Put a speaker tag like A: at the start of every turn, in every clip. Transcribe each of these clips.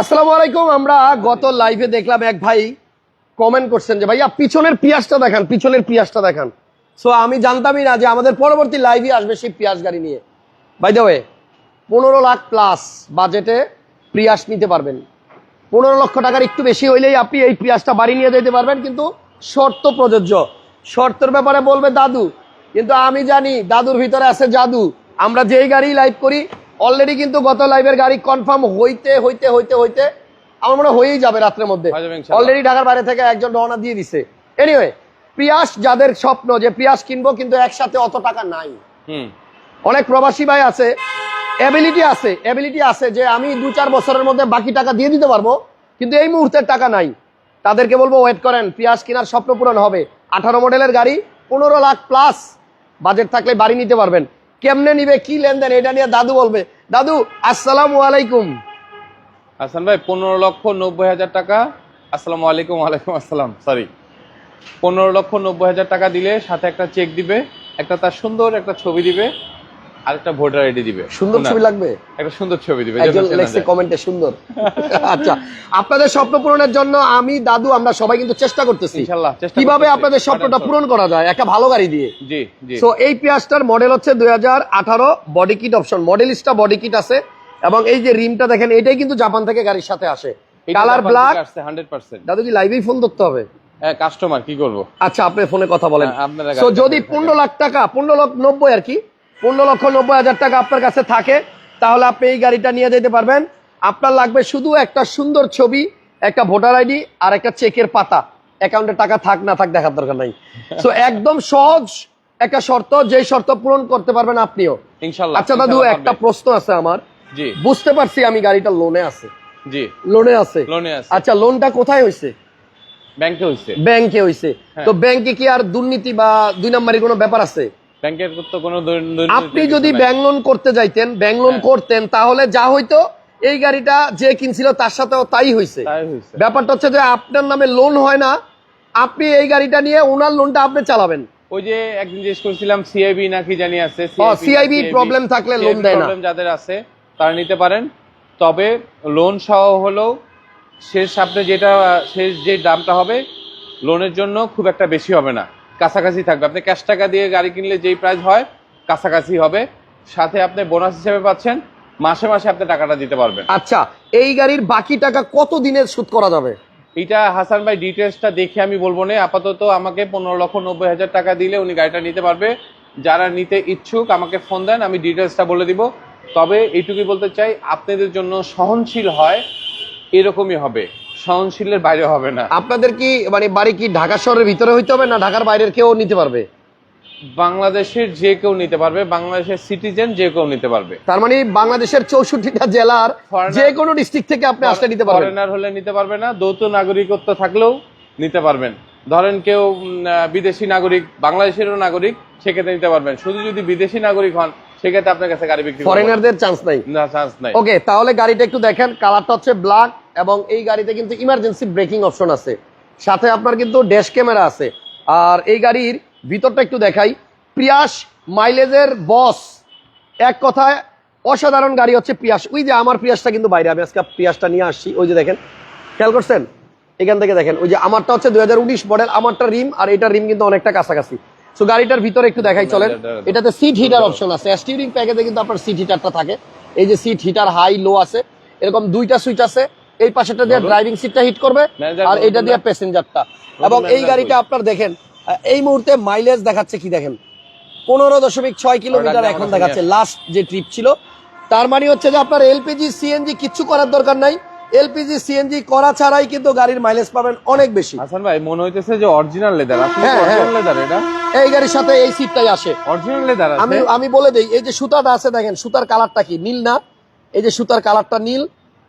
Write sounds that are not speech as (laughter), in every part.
A: আসসালামু আলাইকুম, আমরা গত লাইভে দেখলাম এক ভাই কমেন্ট করছেন যে, ভাইয়া, পিছনের পিয়াসটা দেখান, পিছনের পিয়াসটা দেখান। সো আমি জানতামই না যে আমাদের পরবর্তী লাইভে আসবে সেই পিয়াস গাড়ি নিয়ে। বাই দ্য ওয়ে পনেরো লাখ প্লাস বাজেটে পিয়াস নিতে পারবেন। পনেরো লক্ষ টাকার একটু বেশি হইলেই আপনি এই পিয়াসটা বাড়ি নিয়ে যেতে পারবেন, কিন্তু শর্ত প্রযোজ্য। শর্তের ব্যাপারে বলবে দাদু, কিন্তু আমি জানি দাদুর ভিতরে আছে জাদু। আমরা যেই গাড়ি লাইভ করি অলরেডি কিন্তু গত লাইভের গাড়ি কনফার্ম হইতে হইতে হইতে হইতে আমার মনে হয় হয়েই যাবে রাত্রের মধ্যে। অলরেডি ঢাকার বাইরে থেকে একজন রওনা দিয়ে দিছে। এনিওয়ে পিয়াস যাদের স্বপ্ন যে পিয়াস কিনবো কিন্তু একসাথে অত টাকা নাই। অনেক প্রবাসী ভাই আছে অ্যাবিলিটি আছে অ্যাবিলিটি আছে যে আমি দু চার বছরের মধ্যে বাকি টাকা দিয়ে দিতে পারব কিন্তু এই মুহূর্তের টাকা নাই। তাদেরকে বলব ওয়েট করেন পেঁয়াজ কেনার স্বপ্ন পূরণ হবে। আঠারো মডেলের গাড়ি পনেরো লাখ প্লাস বাজেট থাকলে বাড়ি নিতে পারবেন। কেমনে নিবে, কি লেনদেন, এটা নিয়ে দাদু বলবে। দাদু, আসসালাম আলাইকুম।
B: হাসান ভাই, পনেরো লক্ষ নব্বই হাজার টাকা। আসসালামু আলাইকুম, ওয়ালাইকুম আসসালাম সরি পনেরো লক্ষ নব্বই হাজার টাকা দিলে সাথে একটা চেক দিবে, একটা তার সুন্দর একটা ছবি দিবে। আর একটা ভোটার আইডি দিবে।
A: সুন্দর ছবি লাগবে?
B: একটা সুন্দর ছবি দিবে
A: একজন লেখছে কমেন্টে সুন্দর। আচ্ছা আপনাদের স্বপ্ন পূরণের জন্য আমি দাদু আমরা সবাই কিন্তু চেষ্টা করতেছি।
B: ইনশাল্লাহ, চেষ্টা
A: কীভাবে আপনাদের স্বপ্নটা পূরণ করা যায়? একটা ভালো গাড়ি দিয়ে।
B: জি জি।
A: সো এই পেঁয়াজটার মডেল হচ্ছে দুই হাজার আঠারো body kit option Modellista body kit আছে। এবং এই যে রিমটা দেখেন এটাই কিন্তু জাপান থেকে গাড়ির সাথে আসে। কালার ব্ল্যাক
B: হান্ড্রেড পার্সেন্ট
A: দাদু কি লাইভেই ফোন ধরতে হবে?
B: কাস্টমার কি করব?
A: আচ্ছা আপনি ফোনে কথা বলেন। সো যদি পনেরো লাখ টাকা পনেরো লাখ নব্বই আর কি পনেরো লক্ষ নব্বই হাজার টাকা আপনার কাছে থাকে তাহলে আপনি এই গাড়িটা নিয়ে যেতে পারবেন। আপনার লাগবে শুধু একটা সুন্দর ছবি একটা ভোটার আইডি আর একটা চেকের পাতা। অ্যাকাউন্টে টাকা থাক না থাক দেখার দরকার নাই। সো একদম সহজ একটা শর্ত যে শর্ত পূরণ করতে পারবেন আপনিও। আচ্ছা দাদু একটা প্রশ্ন আছে আমার।
B: জি।
A: বুঝতে পারছি আমি গাড়িটা লোনে আছে।
B: জি।
A: লোনে আছে?
B: লোনে আছে।
A: আচ্ছা লোনটা কোথায় হয়েছে
B: ব্যাংকে হইছে।
A: ব্যাংকে হইছে।
B: হ্যাঁ।
A: তো ব্যাংকে কি আর দুর্নীতি বা দুই নম্বরের কোনো ব্যাপার আছে?
B: ব্যাংকের তো কোনো
A: আপনি যদি। ব্যাংক লোন করতে যাইতেন ব্যাংক লোন
B: হ্যাঁ।
A: করতেন তাহলে যা হইতো এই গাড়িটা যে কিনছিল তার সাথেও তাই হইছে ব্যাপারটা হচ্ছে যে আপনার নামে লোন হয় না আপনি এই গাড়িটা নিয়ে ওনার লোনটা আপনি চালাবেন
B: ওই যে একদিন জিজ্ঞেস করছিলাম সিআইবি নাকি জানি আছে
A: problem থাকলে loan দেয় না।
B: প্রবলেম যাদের আছে তারা নিতে পারেন তবে লোন সহ হলেও শেষ আপনি যেটা শেষ যে দামটা হবে লোনের জন্য খুব একটা বেশি হবে না কাছাকাছি থাকবে। আপনি ক্যাশ টাকা দিয়ে গাড়ি কিনলে যেই প্রাইস হয় কাছাকাছি হবে। সাথে আপনি বোনাস হিসেবে পাচ্ছেন মাসে মাসে আপনি টাকাটা দিতে পারবেন।
A: আচ্ছা এই গাড়ির বাকি টাকা কত দিনের সুদ করা যাবে?
B: এটা হাসান ভাই ডিটেলসটা দেখে আমি বলব না। আপাতত আমাকে পনেরো লক্ষ নব্বই হাজার টাকা দিলে উনি গাড়িটা নিতে পারবে। যারা নিতে ইচ্ছুক আমাকে ফোন দেন আমি ডিটেলসটা বলে দিব। তবে এইটুকুই বলতে চাই আপনাদের জন্য সহনশীল হয় এরকমই হবে। সহনশীলের বাইরে হবে না।
A: আপনাদের কি মানে বাড়ি কি ঢাকা শহরের ভিতরে হইতে হবে না ঢাকার বাইরের কেউ নিতে পারবে?
B: বাংলাদেশের যে কেউ নিতে পারবে বাংলাদেশের সিটিজেন যে কেউ নিতে পারবে।
A: তার মানে বাংলাদেশের চৌষট্টিটা জেলার যে কোনো ডিস্ট্রিক্ট থেকে আপনি আসলে নিতে পারবেন।
B: ফরেনার হলে নিতে পারবে না যৌথ নাগরিকত্ব থাকলেও নিতে পারবেন। ধরেন কেউ বিদেশি নাগরিক বাংলাদেশেরও নাগরিক সেক্ষেত্রে নিতে পারবেন। শুধু যদি বিদেশি নাগরিক হন সেক্ষেত্রে আপনার কাছে গাড়ি বিক্রি
A: ফরেনারদের চান্স নাই।
B: না চান্স নাই।
A: ওকে তাহলে গাড়িটা একটু দেখেন কালারটা হচ্ছে ব্ল্যাক এবং এই গাড়িতে কিন্তু ইমার্জেন্সি ব্রেকিং অপশন আছে। সাথে আপনার কিন্তু ড্যাশ ক্যামেরা আছে। আর এই গাড়ির ভিতরটা একটু দেখাই। প্রিয়াস মাইলেজের বস এক কথায় অসাধারণ গাড়ি হচ্ছে প্রিয়াস ওই যে আমার প্রিয়াসটা কিন্তু বাইরে আমি আজকে প্রিয়াসটা নিয়ে আসছি। ওই যে দেখেন খেয়াল করছেন? এখান থেকে দেখেন ওই যে আমারটা হচ্ছে দুই মডেল আমারটা রিম আর এটার রিম কিন্তু অনেকটা কাছাকাছি। সো গাড়িটার ভিতরে একটু দেখাই চলেন। এটাতে সিট হিটার অপশন আছে। স্টিয়ারিং প্যাকেজে কিন্তু আপনার সিট হিটারটা থাকে। এই যে সিট হিটার হাই লো আছে। এরকম দুইটা সুইচ আছে। এই পাশেটা দিয়ে। ড্রাইভিং সিটটা হিট করবে আর এটা দিয়ে প্যাসেঞ্জারটা এবং এই গাড়িটা আপনার দেখেন এই মুহূর্তে মাইলেজ দেখাচ্ছে কি দেখেন? পনেরো দশমিক ছয় কিলোমিটার এখন দেখাচ্ছে লাস্ট যে ট্রিপ ছিল। তার মানে হচ্ছে যে আপনার এলপিজি সিএনজি কিচ্ছু করার দরকার নাই। এলপিজি সিএনজি করা ছাড়াই কিন্তু গাড়ির মাইলেজ পাবেন অনেক বেশি।
B: হাসান ভাই মনে হইতেছে যে অরিজিনাল লেদার
A: হ্যাঁ, হ্যাঁ।
B: লেদার এটা?
A: এই গাড়ির সাথে এই সিটটাই আসে।
B: অরিজিনাল লেদার
A: আমি আমি বলে দেই এই যে সুতাটা আছে দেখেন সুতার কালারটা কি? নীল না? এই যে সুতার কালারটা নীল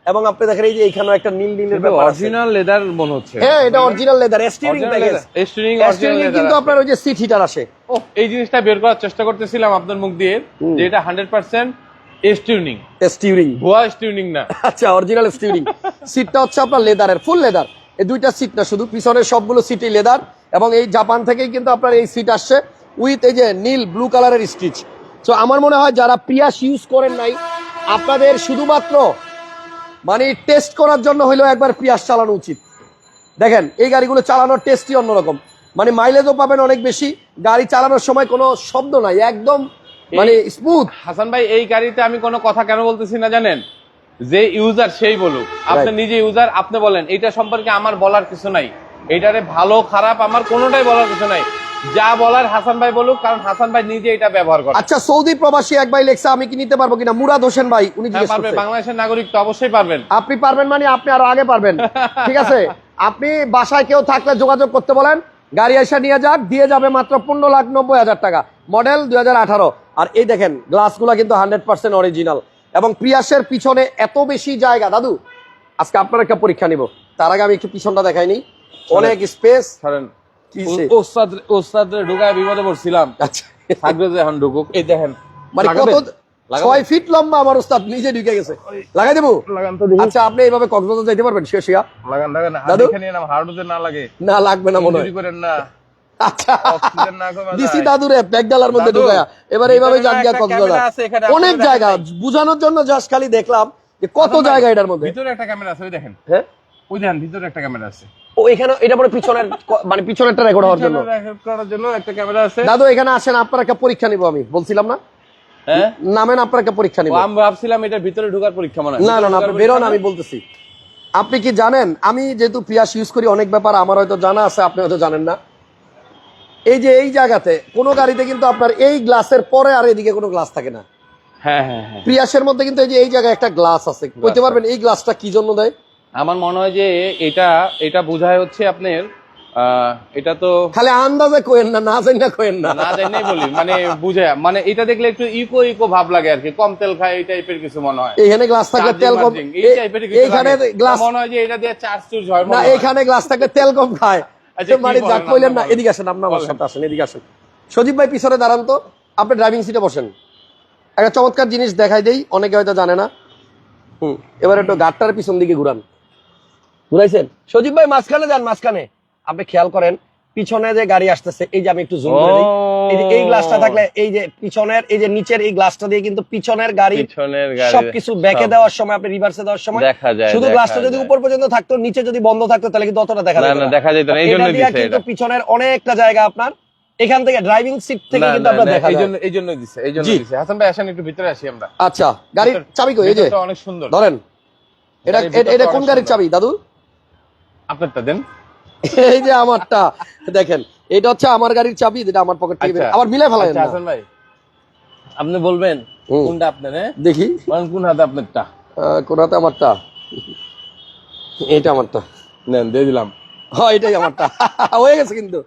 A: এবং আপনি দেখেন এই যে এখানে একটা নীল নীলের ব্যাপার আছে।
B: অরিজিনাল লেদার মনে হচ্ছে।
A: হ্যাঁ এটা original leather steering package
B: steering
A: steering কিন্তু আপনার ওই যে সিট হিটার আসে।
B: ও এই জিনিসটা বের করার চেষ্টা করতেছিলাম আপনার মুখ দিয়ে যে এটা হান্ড্রেড পার্সেন্ট স্টিউনিং
A: স্টিয়ারিং
B: ভুয়া স্টিউনিং না।
A: আচ্ছা অরিজিনাল স্টিয়ারিং সিটটা হচ্ছে আপনার লেদারের ফুল লেদার এই দুইটা সিট না শুধু পিছনের সবগুলো সিটই লেদার এবং এই জাপান থেকেই কিন্তু আপনার এই সিট আসছে উইথ এই যে নীল ব্লু কালারের স্টিচ তো আমার মনে হয় যারা প্রিয়াস ইউজ করেন নাই আপনাদের শুধুমাত্র মানে টেস্ট করার জন্য হইলেও একবার পিয়াস চালানো উচিত। দেখেন এই গাড়িগুলো চালানোর টেস্টই অন্যরকম। মানে মাইলেজও পাবেন অনেক বেশি। গাড়ি চালানোর সময় কোনো শব্দ নাই একদম মানে স্মুথ
B: হাসান ভাই এই গাড়িতে আমি কোনো কথা কেন বলতেছি না জানেন? যে ইউজার সেই বলুক। আপনি. নিজে ইউজার আপনি বলেন এটা সম্পর্কে আমার বলার কিছু নাই। এটারে ভালো খারাপ আমার কোনোটাই বলার কিছু নাই। যা বলার হাসান ভাই বলুক কারণ হাসান ভাই নিজে এটা ব্যবহার করে।
A: আচ্ছা সৌদি প্রবাসী এক ভাই লেখছে আমি কি নিতে পারব কিনা? মুরাদ হোসেন ভাই উনি
B: হ্যাঁ
A: জিজ্ঞেস করছে।
B: বাংলাদেশের নাগরিক তো অবশ্যই পারবেন।
A: আপনি পারবেন মানে আপনি আরও আগে পারবেন। ঠিক আছে? আপনি বাসায় কেউ থাকলে যোগাযোগ করতে বলেন গাড়ি এসে নিয়ে যাক দিয়ে যাবে মাত্র পনেরো লাখ নব্বই হাজার টাকা। মডেল দুই হাজার আঠারো। আর এই দেখেন গ্লাসগুলো কিন্তু হান্ড্রেড পার্সেন্ট অরিজিনাল। এবং প্রিয়াসের পিছনে এত বেশি জায়গা দাদু আজকে আপনার একটা পরীক্ষা নিব। তার আগে আমি একটু পিছনটা দেখাইনি অনেক স্পেস?
B: ওস্তাদ ওস্তাদ ঢুকায় বিপদে পড়ছিলাম।
A: আচ্ছা।
B: থাকবে যে এখন ঢুকুক। এই দেখেন
A: মানে কত ছয় ফিট লম্বা আমার ওস্তাদ নিজে ঢুকে গেছে। লাগাই দেবো?
B: লাগান তো দেখি
A: আচ্ছা আপনি এইভাবে কক্সবাজার যাইতে পারবেন? শেষ
B: লাগান লাগান।
A: দাদু?
B: দেখে নিয়ে নাম হার্ডওতে না লাগে।
A: না লাগবে না মনে হয়।
B: করেন না।
A: আচ্ছা।
B: অক্সিজেন না কমে
A: দিছি দাদুরে প্যাকডালার মধ্যে ঢুকায়া। এবার এইভাবে যান গিয়া কক্সবাজার। অনেক জায়গা বুঝানোর জন্য জাস্ট খালি দেখলাম যে কত জায়গা এটার মধ্যে।
B: ভিতরে একটা ক্যামেরা আছে ওই দেখেন।
A: হ্যাঁ?
B: ওই দেখেন ভিতরে একটা ক্যামেরা আছে।
A: ও এখানে এটা পরে পিছনের মানে পিছনেরটা রেকর্ড হওয়ার জন্য।
B: পিছনে করার জন্য একটা ক্যামেরা আছে।
A: দাদু এখানে আসেন আপনার একটা পরীক্ষা নিব আমি। বলছিলাম না?
B: হ্যাঁ?
A: নামেন আপনার একটা পরীক্ষা নিব।
B: আমি ভাবছিলাম এটার ভিতরে ঢোকার পরীক্ষা মনে
A: না না না আপনি বেরোন আমি বলতেছি। আপনি কি জানেন? আমি যেহেতু পিয়াস ইউজ করি অনেক ব্যাপার আমার হয়তো জানা আছে আপনি হয়তো জানেন না। এই যে এই জায়গাতে কোনো গাড়িতে কিন্তু আপনার এই গ্লাসের পরে আর এদিকে কোনো গ্লাস থাকে না।
B: হ্যাঁ হ্যাঁ হ্যাঁ।
A: প্রিয়াসের মধ্যে কিন্তু এই যে এই জায়গায় একটা গ্লাস আছে। কইতে পারবেন এই গ্লাসটা কি জন্য দেয়?
B: আমার মনে হয় যে এটা এটা বোঝায় হচ্ছে আপনার আহ, এটা তো
A: খালি আন্দাজে কোয়েন না না জানি না কোয়েন না।
B: না জানি বলি মানে বুঝে মানে এটা দেখলে একটু ইকো ইকো ভাব লাগে আর কি কম তেল খায় এই টাইপের কিছু মনে হয়।
A: এখানে গ্লাস থাকলে তেল কম
B: এই টাইপের কিছু
A: এইখানে গ্লাস
B: মনে হয় যে এটা দিয়ে চার্জ চুর্জ হয়
A: না এখানে গ্লাস থাকলে তেল কম খায়।
B: আচ্ছা,
A: মানে যাক কইলেন না এদিকে আসেন আপনি আমার সাথে আসেন এদিকে আসেন। সজীব ভাই পিছনে দাঁড়ান তো আপনি ড্রাইভিং সিটে বসেন। একটা চমৎকার জিনিস দেখাই দেই অনেকে হয়তো জানে না। হুম এবার একটু গাড়টার পিছন দিকে ঘুরান। ঘুরাইছেন? সজীব ভাই মাঝখানে যান মাঝখানে। আপনি খেয়াল করেন পিছনে যে গাড়ি আসতেছে এই যে আমি একটু জুম করে দিই। এই গ্লাসটা থাকলে এই যে পিছনের এই যে নিচের এই গ্লাসটা দিয়ে কিন্তু পিছনের গাড়ি
B: পিছনের গাড়ি
A: সবকিছু ব্যাকে দেওয়ার সময় আপনি রিভার্সে দেওয়ার সময়
B: দেখা যায়
A: শুধু গ্লাসটা যদি উপর পর্যন্ত থাকতো নিচে যদি বন্ধ থাকতো তাহলে কিন্তু অতটা দেখা যেত
B: না
A: না।
B: দেখা যেত না এই
A: এটা
B: জন্য দিছে
A: কিন্তু পিছনের অনেকটা জায়গা আপনার। এখান থেকে ড্রাইভিং সিট থেকে কিন্তু
B: না,
A: দেখা
B: এই জন্য এই জন্য দিছে এই জন্য। দিছে। হাসান ভাই আসেন একটু ভিতরে আসি আমরা।
A: আচ্ছা গাড়ির চাবি কই? এই যে
B: অনেক সুন্দর।
A: ধরেন এটা এটা কোন গাড়ির চাবি দাদু?
B: আপনারটা দেন।
A: এই যে আমারটা দেখেন এটা হচ্ছে আমার গাড়ির চাবি যেটা আমার পকেট থেকে
B: আচ্ছা।
A: আবার মিলে ফেলায়
B: আচ্ছা, হাসান ভাই আপনি বলবেন কোনটা আপনার হ্যাঁ?
A: দেখি।
B: বলেন কোন হাতে আপনারটা?
A: কোন হাতে আমারটা? এটা আমারটা।
B: নেন দিয়ে দিলাম।
A: হ্যাঁ এটাই আমারটা। (laughs) হয়ে গেছে কিন্তু।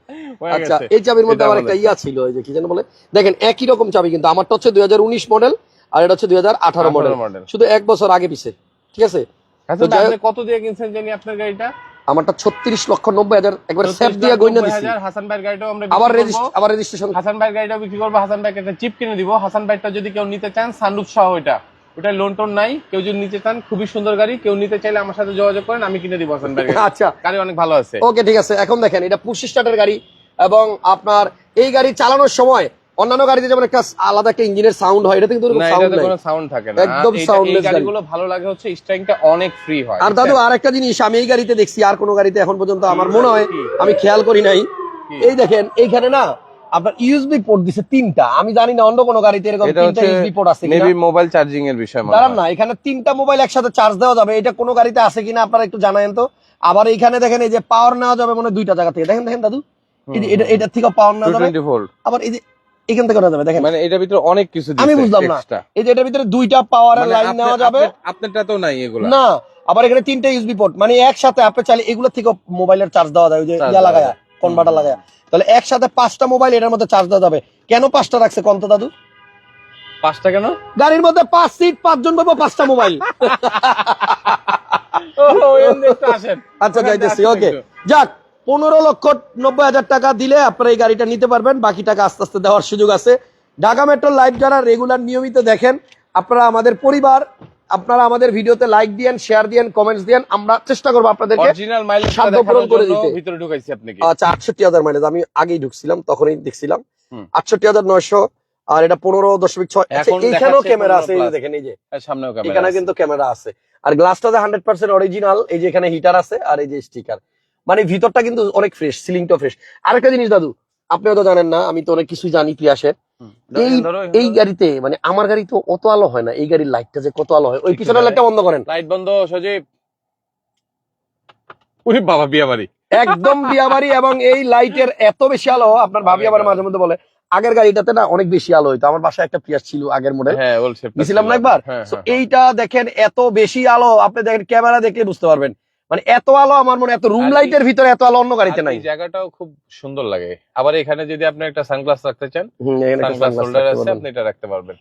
A: আচ্ছা এই চাবির মধ্যে আমার একটা ইয়া ছিল ওই যে কি যেন বলে? দেখেন একই রকম চাবি কিন্তু আমারটা হচ্ছে দুই হাজার উনিশ মডেল আর এটা হচ্ছে দুই হাজার আঠারো মডেল
B: 18 মডেল।
A: শুধু এক বছর আগে পিছে ঠিক আছে?
B: কত দিয়ে কিনছেন জানি আপনার গাড়িটা?
A: আমারটা ছত্রিশ লক্ষ নব্বই হাজার একবার সেফ দিয়ে গইনা দিছি।
B: হাসান ভাইয়ের গাড়িটাও আমরা
A: আবার
B: বিক্রি
A: আবার রেজিস্ট্রেশন
B: হাসান ভাইয়ের গাড়িটা বিক্রি করব হাসান ভাইকে একটা চিপ কিনে দিব। হাসান ভাইটা যদি কেউ নিতে চান সানরুফ সহ ওইটা। ওটা লোন টোন নাই। কেউ যদি নিতে চান খুবই সুন্দর গাড়ি। কেউ নিতে চাইলে আমার সাথে যোগাযোগ করেন আমি কিনে দিব হাসান গাড়ি।
A: আচ্ছা।
B: গাড়ি অনেক ভালো আছে।
A: ওকে ঠিক আছে। এখন দেখেন এটা পুশ স্টার্টের গাড়ি এবং আপনার এই গাড়ি চালানোর সময় অন্যান্য গাড়িতে যেমন একটা আলাদা একটা ইঞ্জিনের সাউন্ড হয় এটা কিন্তু
B: কোনো সাউন্ড থাকে না।
A: একদম
B: এই গাড়িগুলো ভালো লাগে হচ্ছে স্ট্রাইংটা অনেক ফ্রি হয়।
A: আর দাদু আর একটা জিনিস আমি এই গাড়িতে দেখছি আর কোনো গাড়িতে এখন পর্যন্ত আমার মনে হয় আমি খেয়াল করি নাই। এই দেখেন এইখানে না আপনার ইউএসবি পোর্ট দিছে তিনটা। আমি জানি না অন্য কোনো গাড়িতে এরকম তিনটা ইউএসবি পোর্ট আছে
B: মেবি মোবাইল চার্জিং এর বিষয় মনে
A: দাঁড়ান না এখানে তিনটা মোবাইল একসাথে চার্জ দেওয়া যাবে। এটা কোনো গাড়িতে আছে কিনা আপনারা একটু জানায়েন তো। আবার এইখানে দেখেন এই যে পাওয়ার নেওয়া যাবে মানে দুইটা জায়গা থেকে। দেখেন দেখেন দাদু। এটা এটা থেকে পাওয়ার নেওয়া যাবে। আবার এই যে এখান থেকে নেওয়া যাবে দেখেন।
B: মানে এটার ভিতরে অনেক কিছু
A: আমি বুঝলাম না। এই যে এটার ভিতরে দুইটা পাওয়ারের
B: মানে
A: লাইন নেওয়া যাবে।
B: আপনারটা তো নাই এগুলা।
A: না আবার এখানে তিনটা ইউএসবি পোর্ট মানে একসাথে আপনি চাইলে এগুলো থেকে মোবাইলের চার্জ দেওয়া যায় ওই যে ইয়া লাগায়া কনভার্টার লাগায়া। তাহলে একসাথে পাঁচটা মোবাইল এটার মধ্যে চার্জ দেওয়া যাবে। কেন পাঁচটা রাখছে কন্ত দাদু?
B: পাঁচটা কেন?
A: গাড়ির মধ্যে পাঁচ সিট পাঁচজন পাবো পাঁচটা মোবাইল (laughs) আচ্ছা যাইতেছি ওকে যাক পনেরো লক্ষ নব্বই হাজার টাকা দিলে আপনারা এই গাড়িটা নিতে পারবেন। বাকি টাকা আস্তে আস্তে দেওয়ার সুযোগ আছে। ঢাকা মেট্রো লাইভ যারা রেগুলার নিয়মিত দেখেন আপনারা আমাদের পরিবার আপনারা আমাদের ভিডিওতে লাইক দিয়েন শেয়ার দিয়েন কমেন্টস দিয়েন। আমরা চেষ্টা করব আপনাদেরকে
B: অরিজিনাল মাইলেজ
A: সাধ্য পূরণ করে দিতে।
B: ভিতরে ঢুকাইছি আপনাকে।
A: আচ্ছা আটষট্টি হাজার মাইলেজ আমি আগেই ঢুকছিলাম তখনই দেখছিলাম। আটষট্টি হাজার নয়শো আর এটা পনেরো দশমিক ছয়। আচ্ছা, এইখানেও ক্যামেরা আছে এই যে দেখেন এই যে।
B: সামনেও
A: এখানে কিন্তু ক্যামেরা আছে। আর গ্লাসটা হান্ড্রেড পার্সেন্ট অরিজিনাল এই যে এখানে হিটার আছে আর এই যে স্টিকার মানে ভিতরটা কিন্তু অনেক ফ্রেশ সিলিংটা ফ্রেশ আরেকটা জিনিস দাদু আপনি হয়তো জানেন না আমি তো অনেক কিছুই জানি প্রিয়াসের। এই এই গাড়িতে মানে আমার গাড়ি তো অত আলো হয় না এই গাড়ির লাইটটা যে কত আলো হয় ওই পিছনের লাইটটা বন্ধ করেন।
B: লাইট বন্ধ সজীব। উনি বাবা বিয়া বাড়ি
A: একদম বিয়াবাড়ি এবং এই লাইটের এত বেশি আলো আপনার ভাবি আবার মাঝে মধ্যে বলে আগের গাড়িটাতে না অনেক বেশি আলো হইতো আমার বাসায় একটা পিয়াস ছিল আগের
B: হ্যাঁ বলছে
A: গেছিলাম না একবার?
B: হ্যাঁ,
A: তো
B: হ্যাঁ।
A: এইটা দেখেন এত বেশি আলো আপনি দেখেন ক্যামেরা দেখলে বুঝতে পারবেন। মানে এত আলো আমার মনে এত রুম লাইটের ভিতরে এত আলো অন্য গাড়িতে নাই।
B: এই জায়গাটাও খুব সুন্দর লাগে। আবার এখানে যদি আপনি একটা সানগ্লাস রাখতে চান
A: এখানে
B: সানগ্লাস হোল্ডার আছে আপনি এটা রাখতে পারবেন।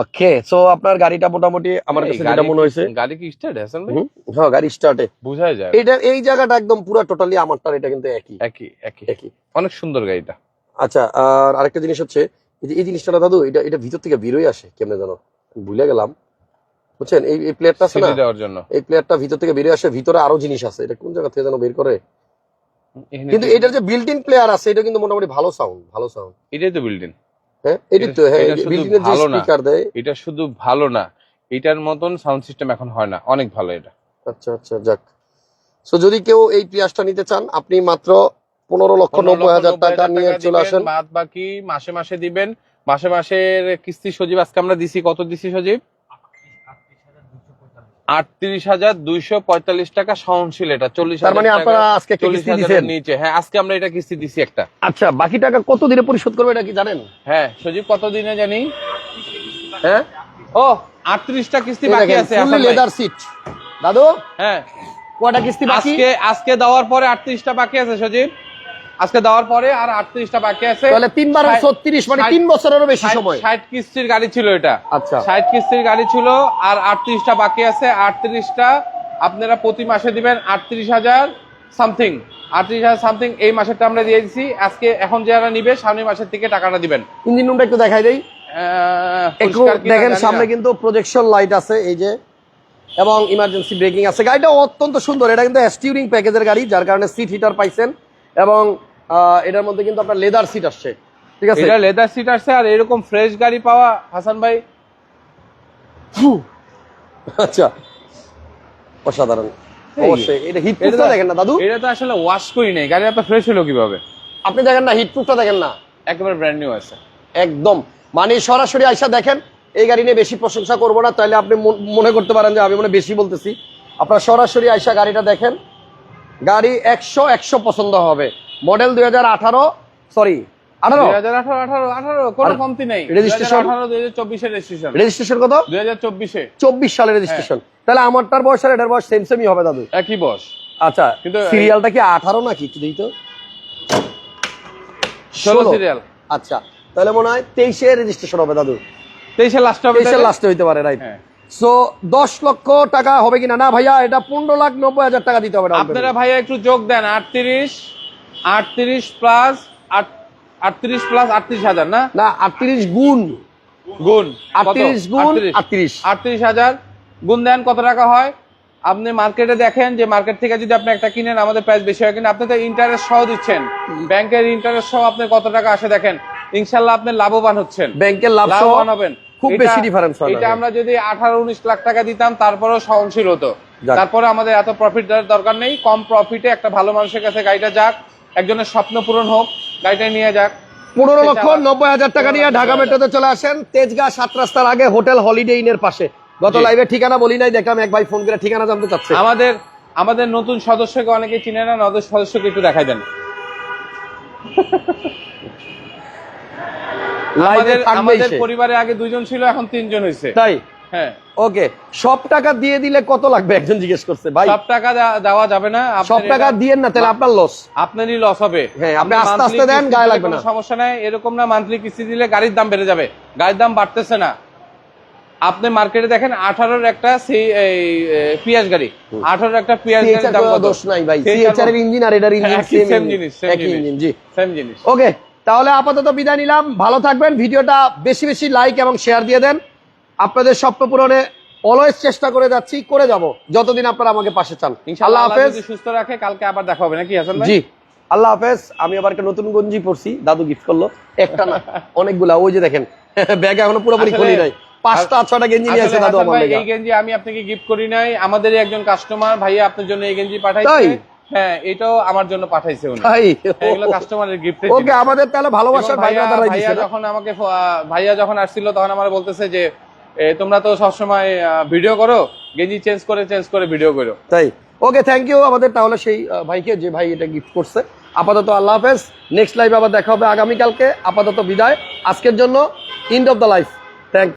A: ওকে সো আপনার গাড়িটা মোটামুটি আমার কাছে যেটা মনে হয়েছে।
B: গাড়ি কি স্টার্ট হাসান ভাই?
A: হ্যাঁ গাড়ি স্টার্টে
B: বোঝাই যায়।
A: এটা এই জায়গাটা একদম পুরো টোটালি আমারটার এটা কিন্তু একই।
B: একই একই।
A: একই।
B: অনেক সুন্দর গাড়িটা।
A: আচ্ছা আর আরেকটা জিনিস হচ্ছে এই জিনিসটা দাদু এটা এটা ভিতর থেকে বেরোয় আসে কেমনে জানো? ভুলে গেলাম। বুঝছেন? এই এই প্লেয়ারটা আছে না?
B: দেওয়ার জন্য।
A: এই প্লেয়ারটা ভিতর থেকে বেরিয়ে আসে ভিতরে আরও জিনিস আছে। এটা কোন জায়গা থেকে যেন বের করে? কিন্তু এটার যে বিল্ট ইন প্লেয়ার আছে এটা কিন্তু মোটামুটি ভালো সাউন্ড ভালো সাউন্ড
B: এটাই তো বিল্ডিং
A: হ্যাঁ? এটি তো হ্যাঁ বিল্ডিং এর যে। স্পিকার দেয়।
B: এটা শুধু ভালো না। এটার মতন সাউন্ড সিস্টেম এখন হয় না। অনেক ভালো এটা।
A: আচ্ছা আচ্ছা যাক। সো যদি কেউ এই পিয়াসটা নিতে চান আপনি মাত্র পনেরো লক্ষ নব্বই হাজার টাকা নিয়ে চলে আসেন।
B: বাদ বাকি মাসে মাসে দিবেন। মাসে মাসের কিস্তি সজীব আজকে আমরা দিছি। কত দিছি সজীব? আটত্রিশ হাজার দুইশো পঁয়তাল্লিশ টাকা সহনশীল এটা চল্লিশ
A: তার মানে আপনারা আজকে
B: চল্লিশ হাজারের নিচে। হ্যাঁ আজকে আমরা এটা কিস্তি দিছি একটা।
A: আচ্ছা বাকি টাকা কত দিনে পরিশোধ করবে এটা কি জানেন?
B: হ্যাঁ সজীব কত দিনে জানি?
A: হ্যাঁ?
B: ও আটত্রিশটা কিস্তি বাকি আছে।
A: লেদার সিট দাদু
B: হ্যাঁ।
A: কয়টা কিস্তি বাকি?
B: আজকে আজকে দেওয়ার পরে আটত্রিশটা বাকি আছে সজীব। আজকে দেওয়ার পরে আর আটত্রিশটা বাকি আছে।
A: তাহলে তিন বারো
B: ষাট-
A: ছত্রিশ মানে তিন বছরেরও বেশি সময়।
B: ষাট কিস্তির গাড়ি ছিল এটা।
A: আচ্ছা।
B: ষাট কিস্তির গাড়ি ছিল আর আটত্রিশটা বাকি আছে। আটত্রিশটা আপনারা প্রতি মাসে দিবেন আটত্রিশ হাজার সামথিং। আটত্রিশ হাজার সামথিং এই মাসেরটা আমরা দিয়ে দিচ্ছি আজকে এখন যারা নিবে সামনের মাসের থেকে টাকাটা দিবেন।
A: ইঞ্জিন রুমটা একটু দেখাই দেই। দেখেন সামনে কিন্তু প্রজেকশন লাইট আছে এই যে। এবং ইমার্জেন্সি ব্রেকিং আছে। গাড়িটা অত্যন্ত সুন্দর। এটা কিন্তু স্টিউরিং প্যাকেজের গাড়ি যার কারণে সিট হিটার পাইছেন। এবং এটার মধ্যে কিন্তু আপনার লেদার সিট আসছে। ঠিক আছে?
B: এটা লেদার সিট আসছে আর এরকম ফ্রেশ গাড়ি পাওয়া হাসান ভাই।
A: আচ্ছা অসাধারণ। অবশ্যই এটা হিট
B: তো-
A: দেখেন না দাদু।
B: এটা তো আসলে ওয়াশ করি নেই গাড়ি আপনার ফ্রেশ হলো কীভাবে?
A: আপনি দেখেন না হিট প্রুফটা দেখেন না।
B: একেবারে ব্র্যান্ড নিউ আছে।
A: একদম। মানে সরাসরি আইসা দেখেন এই গাড়ি নিয়ে বেশি প্রশংসা করব না তাহলে আপনি মন- মনে করতে পারেন যে আমি মনে বেশি বলতেছি। আপনার সরাসরি আইসা গাড়িটা দেখেন। গাড়ি একশো একশো পছন্দ হবে। মডেল দুই হাজার আঠারো সরি
B: রেজিস্ট্রেশন
A: কত?
B: দুই হাজার চব্বিশে।
A: চব্বিশ সালের রেজিস্ট্রেশন তাহলে আমারটার বয়স আর এটার বয়স সেম সেমই হবে দাদু।
B: একই বস
A: আচ্ছা
B: কিন্তু
A: সিরিয়ালটা কি আঠারো নাকি? দিই তো।
B: ষোলো। সিরিয়াল
A: আচ্ছা তাহলে মনে হয় তেইশে রেজিস্ট্রেশন হবে দাদু।
B: তেইশে লাস্ট হবে তাহলে?
A: লাস্টে হইতে পারে রাইট
B: হ্যাঁ।
A: সো দশ লক্ষ টাকা হবে কিনা? না ভাইয়া এটা পনেরো লাখ নব্বই হাজার টাকা দিতে হবে
B: আপনারা ভাইয়া একটু যোগ দেন আটত্রিশ আটত্রিশ প্লাস আটত্রিশ প্লাস আটত্রিশ হাজার না?
A: না আটত্রিশ গুণ।
B: গুণ
A: আটত্রিশ গুণ আটত্রিশ।
B: আটত্রিশ। হাজার। গুণ দেন কত টাকা হয়? আপনি মার্কেটে দেখেন যে মার্কেট থেকে যদি আপনি একটা কিনেন আমাদের প্রাইস বেশি হয় কিন্তু আপনি তো ইন্টারেস্ট সহ দিচ্ছেন। ব্যাংকের ইন্টারেস্ট সহ আপনি কত টাকা আসে দেখেন? ইনশাল্লাহ আপনি লাভবান হচ্ছেন।
A: ব্যাংকের
B: লাভবান হবেন।
A: খুব বেশি difference হয়
B: এটা আমরা যদি আঠারো উনিশ লাখ টাকা দিতাম তারপরেও সহনশীল হতো। তারপরে আমাদের এত প্রফিট দেওয়ার দরকার নেই। কম প্রফিটে একটা ভালো মানুষের কাছে গাড়িটা যাক একজনের স্বপ্ন পূরণ হোক গাড়িটা নিয়ে যাক।
A: পনেরো লক্ষ নব্বই হাজার টাকা নিয়ে ঢাকা মেট্রোতে চলে আসেন। তেজগাঁ সাত রাস্তার আগে হোটেল হলিডে ইনের পাশে। গত। লাইভে ঠিকানা বলি নাই দেখলাম এক ভাই ফোন করে ঠিকানা জানতে চাচ্ছে।
B: আমাদের আমাদের নতুন সদস্যকে অনেকে চিনে না নতুন সদস্যকে একটু দেখাই দেন।
A: লাইভে থাকবেই
B: আমাদের পরিবারে আগে দুইজন ছিল এখন তিনজন হয়েছে
A: তাই?
B: হ্যাঁ।
A: ওকে সব টাকা দিয়ে দিলে কত লাগবে? একজন জিজ্ঞেস করছে ভাই।
B: সব টাকা দেওয়া- যাবে না
A: সব টাকা দিয়েন না তাহলে আপনার লস
B: আপনারই লস হবে।
A: হ্যাঁ, আপনি আস্তে আস্তে দেন, গায়ে লাগবে না।
B: সমস্যা নাই এরকম না মান্থলি কিস্তি দিলে গাড়ির দাম বেড়ে যাবে। গাড়ির দাম বাড়তেছে না। আপনি মার্কেটে দেখেন আঠারোর একটা পিয়াজ গাড়ি। আঠারোর একটা পিয়াজ গাড়ির দাম
A: দোষ নাই ভাই। সিএচআর এর ইঞ্জিন আর এটার ইঞ্জিন
B: একই same জিনিস, same জিনিস।
A: জি।
B: সেম জিনিস।
A: ওকে তাহলে আপাতত বিদায় নিলাম। ভালো থাকবেন। ভিডিওটা বেশি বেশি লাইক এবং শেয়ার দিয়ে দেন। আপনাদের স্বপ্ন পূরণে অলওয়েজ চেষ্টা করে যাচ্ছি করে যাব। যতদিন আপনারা আমাকে পাশে চান।
B: ইনশাআল্লাহ
A: আল্লাহ হাফেজ।
B: সুস্থ রাখে কালকে আবার দেখা হবে। নাকি হাসান
A: জি। আল্লাহ হাফেজ। আমি আবার একটা নতুন গঞ্জি পরছি। দাদু গিফট করল। একটা না অনেকগুলা। ওই যে দেখেন (laughs) ব্যাগ এখনও পুরোপুরি খুলি নাই। পাঁচটা ছটা গেঞ্জি নিয়ে দাদু আমার
B: এই গেঞ্জি আমি আপনাকে গিফট করি নাই। আমাদের একজন কাস্টমার ভাইয়া আপনার জন্য এই গেঞ্জি? পাঠাইছে। হ্যাঁ এটাও আমার জন্য পাঠাইছে উনি।
A: তাই
B: এগুলো কাস্টমারের গিফট
A: ওকে আমাদের তাহলে ভালোবাসার
B: ভাইয়া যখন আমাকে ভাইয়া যখন আসছিল তখন আমার বলতেছে যে তোমরা তো সবসময় ভিডিও করো গেঞ্জি চেঞ্জ করে চেঞ্জ করে ভিডিও করো।
A: তাই? ওকে থ্যাংক ইউ আমাদের তাহলে সেই ভাইকে যে ভাই এটা গিফট করছে। আপাতত আল্লাহ হাফেজ নেক্সট লাইভ আবার দেখা হবে আগামীকালকে। আপাতত বিদায়। আজকের জন্য end of the life thank